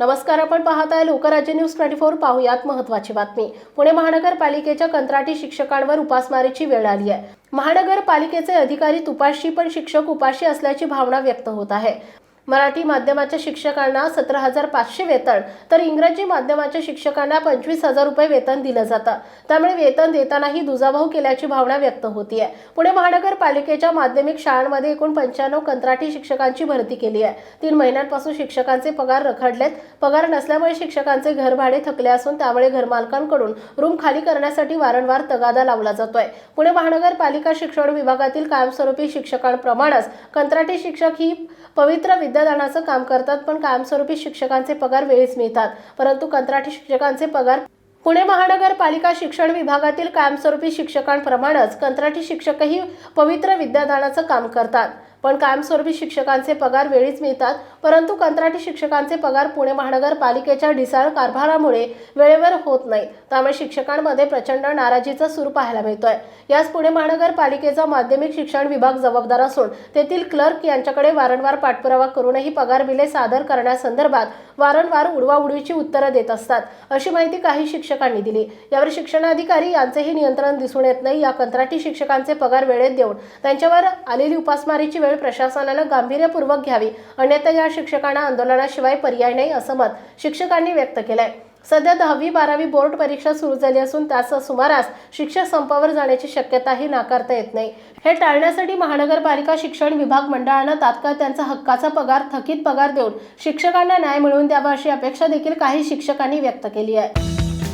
नमस्कार आपण पाहत आहे लोकराज्य न्यूज ट्वेंटी फोर. पाहुयात महत्वाची बातमी. पुणे महानगरपालिकेच्या कंत्राटी शिक्षकांवर उपासमारीची वेळ आली आहे. महानगरपालिकेचे अधिकारी तुपाशी पण शिक्षक उपाशी असल्याची भावना व्यक्त होत आहे. मराठी माध्यमाच्या शिक्षकांना सतरा हजार पाचशे वेतन तर इंग्रजी माध्यमाच्या शिक्षकांना पंचवीस हजार रुपये वेतन दिलं जातं. त्यामुळे वेतन देतानाही दुजाभाऊ केल्याची भावना व्यक्त होतीये. पुणे महानगरपालिकेच्या माध्यमिक शाळांमध्ये एकूण पंच्याण्णव कंत्राटी शिक्षकांची भरती केली आहे. तीन महिन्यांपासून शिक्षकांचे पगार रखडलेत. पगार नसल्यामुळे शिक्षकांचे घरभाडे थकले असून त्यामुळे घरमालकांकडून रूम खाली करण्यासाठी वारंवार तगादा लावला जातोय. पुणे महानगरपालिका शिक्षण विभागातील कायमस्वरूपी शिक्षकांप्रमाणेच कंत्राटी शिक्षक ही पवित्र विद्या विद्यादानाचं काम करतात पण कायमस्वरूपी शिक्षकांचे पगार वेळीच मिळतात. परंतु कंत्राटी शिक्षकांचे पगार पुणे महानगरपालिका शिक्षण विभागातील कायमस्वरूपी शिक्षकांप्रमाणेच कंत्राटी शिक्षकही पवित्र विद्यादानाचं काम करतात. पण कायमस्वरूपी शिक्षकांचे पगार वेळीच मिळतात परंतु कंत्राटी शिक्षकांचे पगार पुणे महानगरपालिकेच्या ढिसाळ कारभारामुळे वेळेवर होत नाही. त्यामुळे शिक्षकांमध्ये प्रचंड नाराजीचा सूर पाहायला मिळतोय. यास पुणे महानगरपालिकेचा माध्यमिक शिक्षण विभाग जबाबदार असून तेथील क्लर्क यांच्याकडे वारंवार पाठपुरावा करूनही पगार बिले सादर करण्यासंदर्भात वारंवार उडवाउडवीची उत्तरं देत असतात अशी माहिती काही शिक्षकांनी दिली. यावर शिक्षणाधिकारी यांचेही नियंत्रण दिसून येत नाही. या कंत्राटी शिक्षकांचे पगार वेळेत देऊन त्यांच्यावर आलेली उपासमारीची वेळ प्रशासनानं गांभीर्यपूर्वक घ्यावी अन्यथा या शिक्षकांना आंदोलनाशिवाय पर्याय नाही असं मत शिक्षकांनी व्यक्त केलंय. सध्या दहावी बारावी बोर्ड परीक्षा सुरू झाली असून त्याच सुमारास शिक्षक संपावर जाण्याची शक्यताही नाकारता येत नाही. हे टाळण्यासाठी महानगरपालिका शिक्षण विभाग मंडळानं तात्काळ त्यांचा हक्काचा पगार थकीत पगार देऊन शिक्षकांना न्याय मिळवून द्यावा अशी अपेक्षा देखील काही शिक्षकांनी व्यक्त केली आहे.